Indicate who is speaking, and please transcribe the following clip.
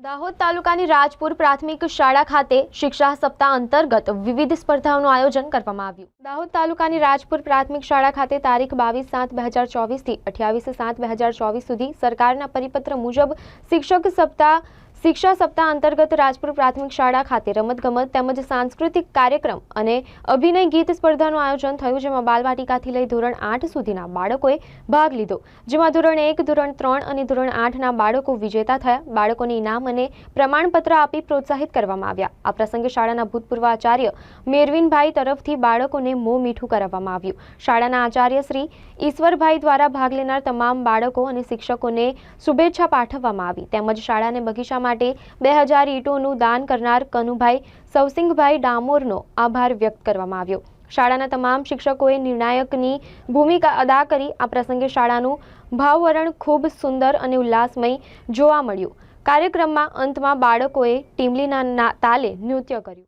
Speaker 1: દાહોદ તાલુકાની રાજપુર પ્રાથમિક શાળા ખાતે શિક્ષા સપ્તાહ અંતર્ગત વિવિધ સ્પર્ધાઓનું આયોજન કરવામાં આવ્યું. દાહોદ તાલુકાની રાજપુર પ્રાથમિક શાળા ખાતે તારીખ બાવીસ સાત બે હજાર ચોવીસથી અઠ્યાવીસ સાત બે હજાર ચોવીસ સુધી સરકારના પરિપત્ર મુજબ શિક્ષક સપ્તાહ શિક્ષા સપ્તાહ અંતર્ગત રાજપુર પ્રાથમિક શાળા ખાતે રમતગમત તેમજ સાંસ્કૃતિક કાર્યક્રમ અને અભિનય ગીત સ્પર્ધાનું આયોજન થયું, જેમાં બાલવાટિકાથી લઈ ધોરણ આઠ સુધીના બાળકોએ ભાગ લીધો. જેમાં ધોરણ એક, ધોરણ ત્રણ અને ધોરણ આઠના બાળકો વિજેતા થયા. બાળકોને ઇનામ અને પ્રમાણપત્ર આપી પ્રોત્સાહિત કરવામાં આવ્યા. આ પ્રસંગે શાળાના ભૂતપૂર્વ આચાર્ય મેરવિનભાઈ તરફથી બાળકોને મોં મીઠું કરાવવામાં આવ્યું. શાળાના આચાર્ય શ્રી ઈશ્વરભાઈ દ્વારા ભાગ લેનાર તમામ બાળકો અને શિક્ષકોને શુભેચ્છા પાઠવવામાં આવી. તેમજ શાળાને બગીચા માટે બે હજાર ઈંટોનું દાન કરનાર કનુભાઈ સવસિંગભાઈ ડામોરનો આભાર વ્યક્ત કરવામાં આવ્યો. શાળાના તમામ શિક્ષકોએ નિર્ણાયકની ભૂમિકા અદા કરી. આ પ્રસંગે શાળાનું ભાવવરણ ખૂબ સુંદર અને ઉલ્લાસમય જોવા મળ્યું. કાર્યક્રમમાં અંતમાં બાળકોએ ટીમલીના તાલે નૃત્ય કર્યું.